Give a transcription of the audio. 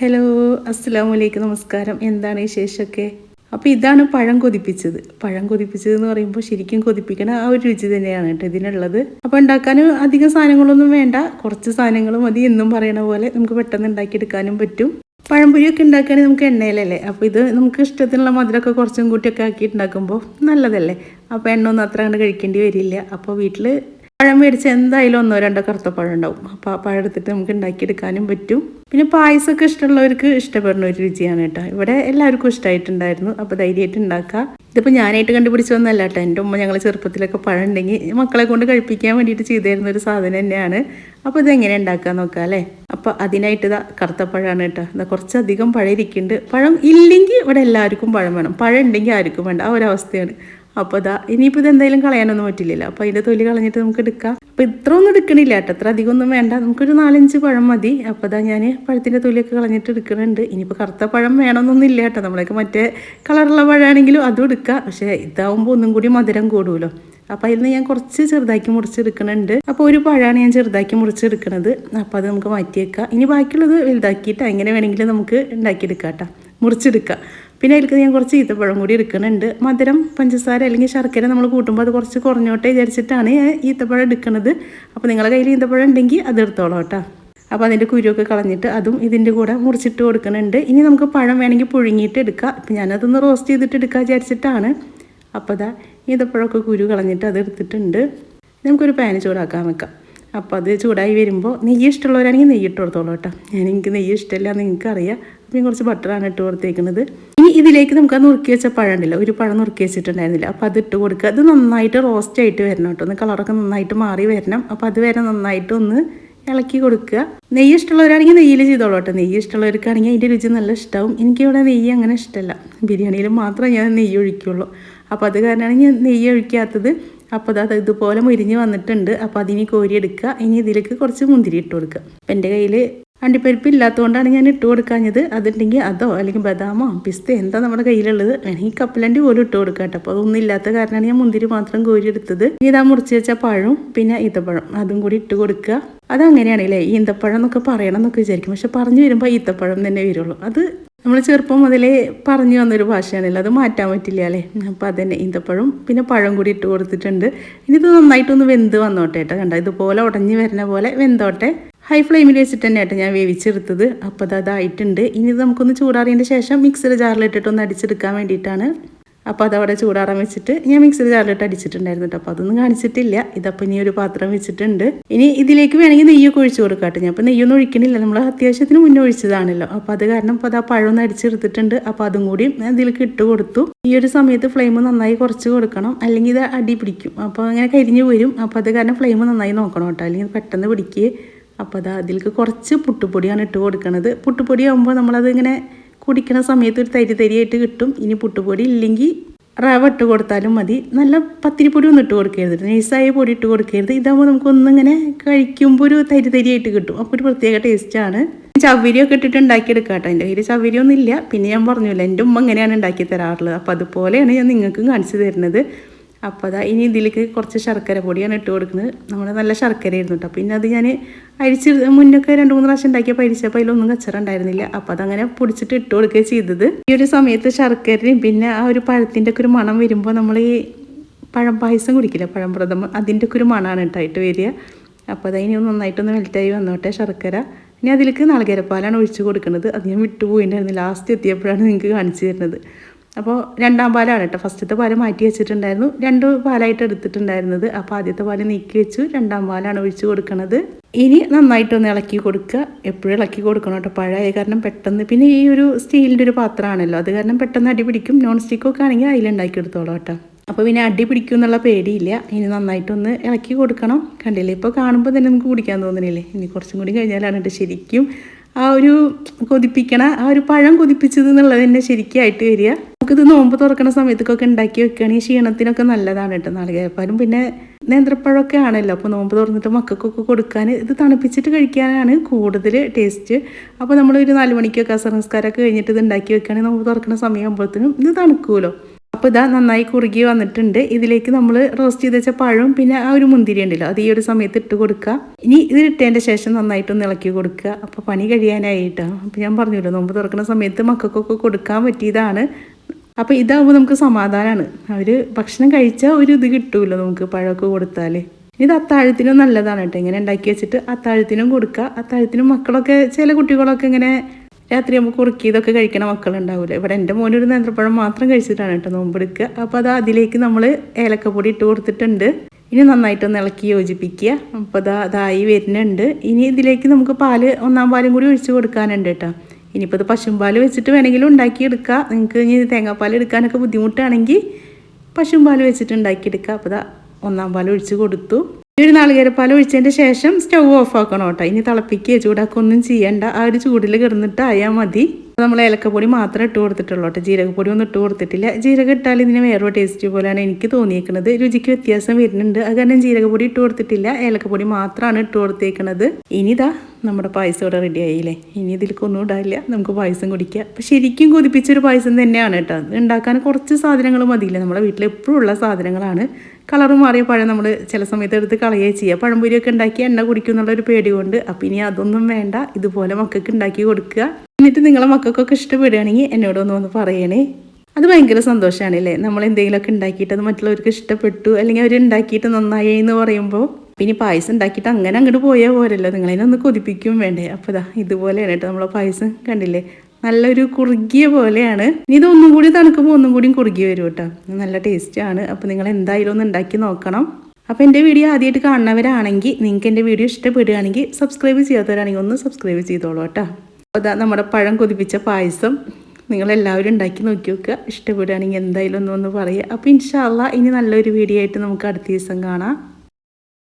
Hello അസ്സാം വലൈക്കും നമസ്കാരം. എന്താണ് വിശേഷമൊക്കെ? അപ്പോൾ ഇതാണ് പഴം കൊതിപ്പിച്ചത്. പഴം കൊതിപ്പിച്ചത് എന്ന് പറയുമ്പോൾ ശരിക്കും കൊതിപ്പിക്കണ ആ ഒരു രുചി തന്നെയാണ് കേട്ടോ ഇതിനുള്ളത്. അപ്പോൾ ഉണ്ടാക്കാൻ അധികം സാധനങ്ങളൊന്നും വേണ്ട. കുറച്ച് സാധനങ്ങൾ മതി എന്നും പറയണ പോലെ നമുക്ക് പെട്ടെന്ന് ഉണ്ടാക്കിയെടുക്കാനും പറ്റും. പഴംപൊരിയൊക്കെ ഉണ്ടാക്കുകയാണെങ്കിൽ നമുക്ക് എണ്ണയിലല്ലേ? അപ്പോൾ ഇത് നമുക്ക് ഇഷ്ടത്തിനുള്ള മധുരമൊക്കെ കുറച്ചും കൂട്ടിയൊക്കെ ആക്കി ഉണ്ടാക്കുമ്പോൾ നല്ലതല്ലേ? അപ്പോൾ എണ്ണ ഒന്നും അത്ര കണ്ട് കഴിക്കേണ്ടി വരില്ല. അപ്പോൾ വീട്ടിൽ പഴം മേടിച്ച് എന്തായാലും ഒന്നോ രണ്ടോ കറുത്തപ്പഴം ഉണ്ടാവും. അപ്പോൾ പഴം എടുത്തിട്ട് നമുക്ക് ഉണ്ടാക്കിയെടുക്കാനും പറ്റും. പിന്നെ പായസമൊക്കെ ഇഷ്ടമുള്ളവർക്ക് ഇഷ്ടപ്പെടുന്ന ഒരു രുചിയാണ് കേട്ടോ. ഇവിടെ എല്ലാവർക്കും ഇഷ്ടമായിട്ടുണ്ടായിരുന്നു അപ്പോൾ ധൈര്യമായിട്ട് ഉണ്ടാക്കുക ഇതിപ്പോൾ ഞാനായിട്ട് കണ്ടുപിടിച്ചതൊന്നല്ല കേട്ടോ. എന്റെ ഉമ്മ ഞങ്ങൾ ചെറുപ്പത്തിലൊക്കെ പഴം ഉണ്ടെങ്കിൽ മക്കളെ കൊണ്ട് കഴിപ്പിക്കാൻ വേണ്ടിയിട്ട് ചെയ്തിരുന്ന ഒരു സാധനം തന്നെയാണ്. അപ്പോൾ ഇതെങ്ങനെ ഉണ്ടാക്കാൻ നോക്കാം അല്ലേ? അപ്പോൾ അതിനായിട്ട് ഇതാ കറുത്തപ്പഴമാണ് കേട്ടോ. ഇതാ കുറച്ചധികം പഴം ഇരിക്കുന്നുണ്ട്. പഴം ഇല്ലെങ്കിൽ ഇവിടെ എല്ലാവർക്കും പഴം വേണം. പഴം ഉണ്ടെങ്കിൽ ആർക്കും വേണ്ട. ആ ഒരു അവസ്ഥയാണ്. അപ്പോൾ ഇതാ ഇനിയിപ്പോൾ ഇത് എന്തായാലും കളയാനൊന്നും പറ്റില്ലല്ലോ. അപ്പോൾ അതിന്റെ തൊലി കളഞ്ഞിട്ട് നമുക്ക് എടുക്കാം. അപ്പോൾ ഇത്ര ഒന്നും എടുക്കണില്ല കേട്ടോ. അത്ര അധികം ഒന്നും വേണ്ട. നമുക്കൊരു നാലഞ്ച് പഴം മതി. അപ്പോൾ ഇതാ ഞാൻ പഴത്തിന്റെ തൊലിയൊക്കെ കളഞ്ഞിട്ട് എടുക്കുന്നുണ്ട് ഇനിയിപ്പോൾ കറുത്ത പഴം വേണമെന്നൊന്നും ഇല്ല കേട്ടോ. നമ്മളൊക്കെ മറ്റേ കളറുള്ള പഴമാണെങ്കിലും അതും എടുക്കാം. പക്ഷേ ഇതാവുമ്പോൾ ഒന്നും കൂടി മധുരം കൂടുമല്ലോ അപ്പോൾ അതിൽ നിന്ന് ഞാൻ കുറച്ച് ചെറുതാക്കി മുറിച്ചെടുക്കുന്നുണ്ട് അപ്പോൾ ഒരു പഴമാണ് ഞാൻ ചെറുതാക്കി മുറിച്ചെടുക്കുന്നത് അപ്പോൾ അത് നമുക്ക് മാറ്റിയേക്കാം. ഇനി ബാക്കിയുള്ളത് വലുതാക്കിയിട്ട് എങ്ങനെ വേണമെങ്കിലും നമുക്ക് ഉണ്ടാക്കിയെടുക്കാം കേട്ടോ. മുറിച്ചെടുക്കാം. പിന്നെ അതിലേക്ക് ഞാൻ കുറച്ച് ഈത്തപ്പഴം കൂടി എടുക്കുന്നുണ്ട്. മധുരം പഞ്ചസാര അല്ലെങ്കിൽ ശർക്കര നമ്മൾ കൂട്ടുമ്പോൾ അത് കുറച്ച് കുറഞ്ഞോട്ടെ വിചാരിച്ചിട്ടാണ് ഞാൻ ഈത്തപ്പഴം എടുക്കുന്നത്. അപ്പോൾ നിങ്ങളുടെ കയ്യിൽ ഈത്തപ്പഴം ഉണ്ടെങ്കിൽ അത് എടുത്തോളാം കേട്ടോ. അപ്പോൾ അതിന്റെ കുരുവൊക്കെ കളഞ്ഞിട്ട് അതും ഇതിന്റെ കൂടെ മുറിച്ചിട്ട് കൊടുക്കുന്നുണ്ട്. ഇനി നമുക്ക് പഴം വേണമെങ്കിൽ പുഴുങ്ങിയിട്ട് എടുക്കാം. അപ്പം ഞാനതൊന്ന് റോസ്റ്റ് ചെയ്തിട്ട് എടുക്കാൻ വിചാരിച്ചിട്ടാണ്. അപ്പോൾ അതാ ഈത്തപ്പഴമൊക്കെ കുരു കളഞ്ഞിട്ട് അത് എടുത്തിട്ടുണ്ട്. നമുക്കൊരു പാന് ചൂടാക്കാൻ വെക്കാം. അപ്പോൾ അത് ചൂടായി വരുമ്പോൾ നെയ്യ് ഇഷ്ടമുള്ളവരാണെങ്കിൽ നെയ്യ് ഇട്ട് കൊടുത്തോളൂ കേട്ടോ. ഞാൻ എനിക്ക് നെയ്യ് ഇഷ്ടമില്ല എന്ന് നിങ്ങൾക്കറിയാം. അപ്പം കുറച്ച് ബട്ടറാണ് ഇട്ട് കൊടുത്തേക്കുന്നത്. ഇതിലേക്ക് നമുക്ക് ആ നുറുക്കി വെച്ച പഴം ഉണ്ടല്ലോ ഒരു പഴം നുറുക്കി വെച്ചിട്ടുണ്ടായിരുന്നില്ല. അപ്പോൾ അത് ഇട്ട് കൊടുക്കുക. അത് നന്നായിട്ട് റോസ്റ്റ് ആയിട്ട് വരണം കേട്ടോ. ഒന്ന് കളറൊക്കെ നന്നായിട്ട് മാറി വരണം. അപ്പോൾ അത് വരെ നന്നായിട്ട് ഒന്ന് ഇളക്കി കൊടുക്കുക. നെയ്യ് ഇഷ്ടമുള്ളവരാണെങ്കിൽ നെയ്യിൽ ചെയ്തോളൂ കേട്ടോ. നെയ്യ് ഇഷ്ടമുള്ളവർക്കാണെങ്കിൽ അതിന്റെ രുചി നല്ല ഇഷ്ടമാവും എനിക്കിവിടെ നെയ്യ് അങ്ങനെ ഇഷ്ടമല്ല. ബിരിയാണിയിൽ മാത്രമേ ഞാൻ നെയ്യ് ഒഴിക്കുള്ളൂ. അപ്പോൾ അത് കാരണമാണ് ഞാൻ നെയ്യ് ഒഴിക്കാത്തത്. അപ്പോൾ അത് ഇതുപോലെ മുരിഞ്ഞ് വന്നിട്ടുണ്ട്. അപ്പോൾ അതിനി കോരിയെടുക്കുക. ഇനി ഇതിലേക്ക് കുറച്ച് മുന്തിരി ഇട്ട് കൊടുക്കുക. അപ്പം എന്റെ കയ്യിൽ അണ്ടിപ്പരിപ്പ് ഇല്ലാത്തതുകൊണ്ടാണ് ഞാൻ ഇട്ട് കൊടുക്കാഞ്ഞത്. അതുണ്ടെങ്കിൽ അതോ അല്ലെങ്കിൽ ബദാമോ പിസ്ത എന്താ നമ്മുടെ കയ്യിലുള്ളത്. വേണമെങ്കിൽ കപ്പലണ്ടി പോലും ഇട്ട് കൊടുക്കാം കേട്ടോ. അപ്പോൾ അതൊന്നും ഇല്ലാത്ത കാരണമാണ് ഞാൻ മുന്തിരി മാത്രം കോരി എടുത്തത്. ഇതാ മുറിച്ച് വെച്ച പഴവും പിന്നെ ഈത്തപ്പഴം. അതും കൂടി ഇട്ട് കൊടുക്കുക. അതങ്ങനെയാണല്ലേ ഈന്തപ്പഴം എന്നൊക്കെ പറയണം എന്നൊക്കെ വിചാരിക്കും. പക്ഷെ പറഞ്ഞു വരുമ്പോൾ ഈത്തപ്പഴം തന്നെ വരുള്ളൂ. അത് നമ്മൾ ചെറുപ്പം മുതലേ പറഞ്ഞു വന്നൊരു ഭാഷയാണല്ലോ. അത് മാറ്റാൻ പറ്റില്ല അല്ലേ? അപ്പോൾ അതന്നെ. ഈന്തപ്പഴം പിന്നെ പഴം കൂടി ഇട്ട് കൊടുത്തിട്ടുണ്ട്. ഇനി ഇത് നന്നായിട്ടൊന്ന് വെന്ത് വന്നോട്ടെ കേട്ടോ. കണ്ടോ? ഇതുപോലെ ഉടഞ്ഞു വരുന്ന പോലെ വെന്തോട്ടെ. ഹൈ ഫ്ലെയിമിൽ വെച്ചിട്ട് തന്നെ കേട്ടോ ഞാൻ വേവിച്ചെടുത്തത്. അപ്പോൾ അത് അതായിട്ടുണ്ട് ഇനി നമുക്കൊന്ന് ചൂടാറിയതിന്റെ ശേഷം മിക്സിയിൽ ജാറിലിട്ടിട്ട് ഒന്ന് അടിച്ചെടുക്കാൻ വേണ്ടിയിട്ടാണ്. അപ്പോൾ അതവിടെ ചൂടാറാൻ വെച്ചിട്ട് ഞാൻ മിക്സിയിൽ ജാറിലിട്ട് അടിച്ചിട്ടുണ്ടായിരുന്നു കേട്ടോ. അപ്പോൾ അതൊന്നും കാണിച്ചിട്ടില്ല. ഇതപ്പോൾ ഇനി ഒരു പാത്രം വെച്ചിട്ടുണ്ട്. ഇനി ഇതിലേക്ക് വേണമെങ്കിൽ നെയ്യ് ഒഴിച്ച് കൊടുക്കാട്ടെ ഞാൻ അപ്പോൾ നെയ്യൊന്നും ഒഴിക്കണില്ല. നമ്മൾ അത്യാവശ്യത്തിന് മുന്നേ ഒഴിച്ചതാണല്ലോ. അപ്പോൾ അത് കാരണം അപ്പോൾ അത് ആ പഴം ഒന്ന് അടിച്ചെടുത്തിട്ടുണ്ട്. അപ്പോൾ അതും കൂടി ഇതിലേക്ക് ഇട്ട് കൊടുത്തു. ഈ ഒരു സമയത്ത് ഫ്ലെയിം നന്നായി കുറച്ച് കൊടുക്കണം. അല്ലെങ്കിൽ ഇത് അടി പിടിക്കും. അപ്പോൾ അങ്ങനെ കരിഞ്ഞു വരും. അപ്പോൾ അത് കാരണം ഫ്ലെയിം നന്നായി നോക്കണം കേട്ടോ. അല്ലെങ്കിൽ പെട്ടെന്ന് പിടിക്കുകയെ അപ്പോൾ അത് അതിലേക്ക് കുറച്ച് പുട്ടുപൊടിയാണ് ഇട്ട് കൊടുക്കുന്നത് പുട്ടുപൊടി ആകുമ്പോൾ നമ്മളത് ഇങ്ങനെ കുടിക്കുന്ന സമയത്ത് ഒരു തരി തരിയായിട്ട് കിട്ടും. ഇനി പുട്ടുപൊടി ഇല്ലെങ്കിൽ റവ ഇട്ട് കൊടുത്താലും മതി. നല്ല പത്തിരിപ്പൊടി ഒന്നും ഇട്ട് കൊടുക്കരുത് നൈസായ പൊടി ഇട്ട് കൊടുക്കരുത്. ഇതാകുമ്പോൾ നമുക്കൊന്നിങ്ങനെ കഴിക്കുമ്പോൾ ഒരു തരി തരിയായിട്ട് കിട്ടും. അപ്പോൾ ഒരു പ്രത്യേക ടേസ്റ്റാണ് ചവരിയൊക്കെ ഇട്ടിട്ട് ഉണ്ടാക്കിയെടുക്കാം കേട്ടോ എന്റെ കയ്യിൽ ചവരിയൊന്നും ഇല്ല പിന്നെ ഞാൻ പറഞ്ഞില്ല എന്റെ ഉമ്മ ഇങ്ങനെയാണ് ഉണ്ടാക്കി തരാറുള്ളത്. അപ്പോൾ അതുപോലെയാണ് ഞാൻ നിങ്ങൾക്കും കാണിച്ചു തരുന്നത്. അപ്പോൾ അതാ ഇനി ഇതിലേക്ക് കുറച്ച് ശർക്കര പൊടിയാണ് ഇട്ട് കൊടുക്കുന്നത്. നമ്മുടെ നല്ല ശർക്കര ആയിരുന്നു കേട്ടോ പിന്നെ അത് ഞാൻ അഴിച്ച് മുന്നൊക്കെ രണ്ട് മൂന്ന് പ്രാവശ്യം ഉണ്ടാക്കിയപ്പോൾ അഴിച്ചപ്പോൾ അതിലൊന്നും കച്ചറ ഉണ്ടായിരുന്നില്ല. അപ്പോൾ അതങ്ങനെ പൊടിച്ചിട്ട് ഇട്ട് കൊടുക്കുകയും ചെയ്തത്. ഈ ഒരു സമയത്ത് ശർക്കരയും പിന്നെ ആ ഒരു പഴത്തിന്റെ ഒക്കെ ഒരു മണം വരുമ്പോൾ നമ്മൾ ഈ പഴം പായസം കുടിക്കില്ല? പഴം പ്രഥമ. അതിന്റെ ഒക്കെ ഒരു മണമാണ് കേട്ടായിട്ട് വരിക. അപ്പോൾ അതിനി ഒന്ന് നന്നായിട്ടൊന്ന് മെൽറ്റായി വന്നോട്ടെ ശർക്കര. ഇനി അതിലേക്ക് നാളികേരപ്പാലാണ് ഒഴിച്ച് കൊടുക്കുന്നത്. അത് ഞാൻ വിട്ടുപോയിട്ടുണ്ടായിരുന്നു ലാസ്റ്റ് എത്തിയപ്പോഴാണ് നിങ്ങൾക്ക് കാണിച്ചു തരുന്നത്. അപ്പോൾ രണ്ടാം പാലാണ് കേട്ടോ. ഫസ്റ്റത്തെ പാൽ മാറ്റി വെച്ചിട്ടുണ്ടായിരുന്നു. രണ്ട് പാലായിട്ട് എടുത്തിട്ടുണ്ടായിരുന്നത്. അപ്പോൾ ആദ്യത്തെ പാൽ നീക്കി വെച്ചു. രണ്ടാം പാലാണ് ഒഴിച്ചു കൊടുക്കുന്നത് ഇനി നന്നായിട്ടൊന്ന് ഇളക്കി കൊടുക്കുക എപ്പോഴും ഇളക്കി കൊടുക്കണം കേട്ടോ. പഴയ കാരണം പെട്ടെന്ന്. പിന്നെ ഈ ഒരു സ്റ്റീലിന്റെ ഒരു പാത്രമാണല്ലോ. അത് കാരണം പെട്ടെന്ന് അടി പിടിക്കും. നോൺ സ്റ്റിക്കൊക്കെ ആണെങ്കിൽ അതിലുണ്ടാക്കി കേട്ടോ. അപ്പോൾ പിന്നെ അടി പിടിക്കും എന്നുള്ള പേടിയില്ല. ഇനി നന്നായിട്ടൊന്ന് ഇളക്കി കൊടുക്കണം. കണ്ടില്ലേ? ഇപ്പോൾ കാണുമ്പോൾ തന്നെ നമുക്ക് കുടിക്കാൻ തോന്നുന്നില്ലേ ഇനി കുറച്ചും കൂടി കഴിഞ്ഞാലാണ് കേട്ടോ ശരിക്കും ആ ഒരു കൊതിപ്പിക്കണ ആ ഒരു പഴം കൊതിപ്പിച്ചത് എന്നുള്ളത് തന്നെ ശരിക്കായിട്ട് വരിക. നമുക്കിത് നോമ്പ് തുറക്കുന്ന സമയത്തൊക്കെ ഉണ്ടാക്കി ഈ ക്ഷീണത്തിനൊക്കെ നല്ലതാണ് കേട്ടോ നാളികേരപ്പാലും. പിന്നെ നേന്ത്രപ്പഴമൊക്കെ ആണല്ലോ. അപ്പോൾ നോമ്പ് തുറന്നിട്ട് മക്കൾക്കൊക്കെ കൊടുക്കാൻ ഇത് തണുപ്പിച്ചിട്ട് കഴിക്കാനാണ് കൂടുതൽ ടേസ്റ്റ്. അപ്പോൾ നമ്മൾ ഒരു നാല് മണിക്കൊക്കെ അസംസ്കാരമൊക്കെ കഴിഞ്ഞിട്ട് ഇത് ഉണ്ടാക്കി വെക്കുകയാണെങ്കിൽ നോമ്പ് തുറക്കുന്ന സമയമാകുമ്പോഴത്തേനും ഇത് തണുക്കുമല്ലോ അപ്പോൾ ഇതാ നന്നായി കുറുകി വന്നിട്ടുണ്ട്. ഇതിലേക്ക് നമ്മൾ റോസ്റ്റ് ചെയ്ത് വെച്ച പഴവും പിന്നെ ആ ഒരു മുന്തിരി ഉണ്ടല്ലോ. അത് ഈ ഒരു സമയത്ത് ഇട്ട് കൊടുക്കുക. ഇനി ഇത് ഇട്ടതിന്റെ ശേഷം നന്നായിട്ടൊന്ന് ഇളക്കി കൊടുക്കുക. അപ്പോൾ പണി കഴിയാനായിട്ടാണ് അപ്പോൾ ഞാൻ പറഞ്ഞല്ലോ നോമ്പ് തുറക്കുന്ന സമയത്ത് മക്കൾക്കൊക്കെ കൊടുക്കാൻ പറ്റിയതാണ്. അപ്പോൾ ഇതാകുമ്പോൾ നമുക്ക് സമാധാനമാണ് അവർ ഭക്ഷണം കഴിച്ചാൽ ഒരു ഇത് കിട്ടുമല്ലോ നമുക്ക് പഴമൊക്കെ കൊടുത്താൽ ഇത് അത്താഴത്തിനും നല്ലതാണ് കേട്ടോ. ഇങ്ങനെ ഉണ്ടാക്കി വെച്ചിട്ട് അത്താഴത്തിനും കൊടുക്കുക അത്താഴത്തിനും മക്കളൊക്കെ ചില കുട്ടികളൊക്കെ ഇങ്ങനെ രാത്രി നമുക്ക് കുറുക്കി ഇതൊക്കെ കഴിക്കണ മക്കളുണ്ടാവില്ല ഇവിടെ എന്റെ മോനൊരു നേന്ത്രപ്പഴം മാത്രം കഴിച്ചിട്ടാണ് കേട്ടോ നോമ്പെടുക്കുക അപ്പോൾ അത് അതിലേക്ക് നമ്മൾ ഏലക്കപ്പൊടി ഇട്ട് കൊടുത്തിട്ടുണ്ട്. ഇനി നന്നായിട്ടൊന്ന് ഇളക്കി യോജിപ്പിക്കുക. അപ്പോൾ അതാ അതായി വരുന്നുണ്ട്. ഇനി ഇതിലേക്ക് നമുക്ക് പാൽ ഒന്നാം പാലും കൂടി ഒഴിച്ച് കൊടുക്കാനുണ്ട് കേട്ടോ. ഇനിയിപ്പോൾ ഇത് പശുമ്പാൽ വെച്ചിട്ട് വേണമെങ്കിലും ഉണ്ടാക്കിയെടുക്കുക നിങ്ങൾക്ക് ഇനി തേങ്ങാപ്പാൽ എടുക്കാനൊക്കെ ബുദ്ധിമുട്ടാണെങ്കിൽ പശുമ്പാൽ വെച്ചിട്ട് ഉണ്ടാക്കിയെടുക്കുക അപ്പോൾ ഇതാ ഒന്നാം പാൽ ഒഴിച്ച് കൊടുത്തു. ഈ ഒരു നാളികേരപ്പാൽ ഒഴിച്ചതിന്റെ ശേഷം സ്റ്റൗ ഓഫ് ആക്കണം കേട്ടോ. ഇനി തിളപ്പിക്കുകയോ ചൂടാക്കൊന്നും ചെയ്യണ്ട. ആ ഒരു ചൂടിൽ കിടന്നിട്ട് ആയാൽ മതി. നമ്മൾ ഏലക്കപ്പൊടി മാത്രമേ ഇട്ട് കൊടുത്തിട്ടുള്ളൂ കേട്ടോ. ജീരകപ്പൊടി ഒന്നും ഇട്ട് കൊടുത്തിട്ടില്ല. ജീരകം ഇട്ടാൽ ഇതിന് വേറെ ടേസ്റ്റ് പോലെയാണ് എനിക്ക് തോന്നിയേക്കുന്നത് രുചിക്ക് വ്യത്യാസം വരുന്നുണ്ട്. അത് കാരണം ജീരകപ്പൊടി ഇട്ട് കൊടുത്തിട്ടില്ല. ഏലക്കപ്പൊടി മാത്രമാണ് ഇട്ട് കൊടുത്തേക്കണത്. ഇനിതാ നമ്മുടെ പായസം ഇവിടെ റെഡി ആയില്ലേ? ഇനി ഇതിലേക്ക് ഒന്നും ഇടാനില്ല. നമുക്ക് പായസം കുടിക്കാം. അപ്പം ശരിക്കും കൊതിപ്പിച്ചൊരു പായസം തന്നെയാണ് കേട്ടോ. ഉണ്ടാക്കാൻ കുറച്ച് സാധനങ്ങൾ മതിയില്ല. നമ്മുടെ വീട്ടിൽ എപ്പോഴും ഉള്ള സാധനങ്ങളാണ്. കളർ മാറിയ പഴം നമ്മൾ ചില സമയത്ത് എടുത്ത് കളയുകയും ചെയ്യുക പഴംപൊരിയൊക്കെ ഉണ്ടാക്കി എണ്ണ കുടിക്കും എന്നുള്ളൊരു പേടി കൊണ്ട്. അപ്പം ഇനി അതൊന്നും വേണ്ട. ഇതുപോലെ മക്കൾക്ക് ഉണ്ടാക്കി കൊടുക്കുക. എന്നിട്ട് നിങ്ങളെ മക്കൾക്കൊക്കെ ഇഷ്ടപ്പെടുകയാണെങ്കിൽ എന്നോടൊന്ന് വന്ന് പറയണേ. അത് ഭയങ്കര സന്തോഷമാണ് അല്ലേ നമ്മൾ എന്തെങ്കിലുമൊക്കെ ഉണ്ടാക്കിയിട്ട് അത് മറ്റുള്ളവർക്ക് ഇഷ്ടപ്പെട്ടു അല്ലെങ്കിൽ അവർ ഉണ്ടാക്കിയിട്ട് നന്നായി എന്ന് പറയുമ്പോൾ പിന്നെ പായസം ഉണ്ടാക്കിയിട്ട് അങ്ങനെ അങ്ങോട്ട് പോയാൽ പോരല്ലോ. നിങ്ങളതിനൊന്ന് കൊതിപ്പിക്കും വേണ്ടേ. അപ്പോൾ ഇതാ ഇതുപോലെയാണ് കേട്ടോ നമ്മളെ പായസം കണ്ടില്ലേ? നല്ലൊരു കുറുകിയ പോലെയാണ്. ഇനി ഇതൊന്നും കൂടി തണുക്കുമ്പോൾ ഒന്നും കൂടി കുറുകി വരും കേട്ടോ. നല്ല ടേസ്റ്റാണ്. അപ്പോൾ നിങ്ങൾ എന്തായാലും ഒന്ന് ഉണ്ടാക്കി നോക്കണം. അപ്പോൾ എന്റെ വീഡിയോ ആദ്യമായിട്ട് കാണുന്നവരാണെങ്കിൽ നിങ്ങൾക്ക് എന്റെ വീഡിയോ ഇഷ്ടപ്പെടുകയാണെങ്കിൽ സബ്സ്ക്രൈബ് ചെയ്യാത്തവരാണെങ്കിൽ ഒന്ന് സബ്സ്ക്രൈബ് ചെയ്തോളൂ കേട്ടോ. ഇതാ നമ്മുടെ പഴം കൊതിപ്പിച്ച പായസം. നിങ്ങളെല്ലാവരും ഉണ്ടാക്കി നോക്കി നോക്കുക. ഇഷ്ടപ്പെടുകയാണെങ്കിൽ എന്തായാലും ഒന്ന് ഒന്ന് പറയുക. അപ്പോൾ ഇൻഷാല്ല ഇനി നല്ലൊരു വീഡിയോ ആയിട്ട് നമുക്ക് അടുത്ത ദിവസം കാണാം.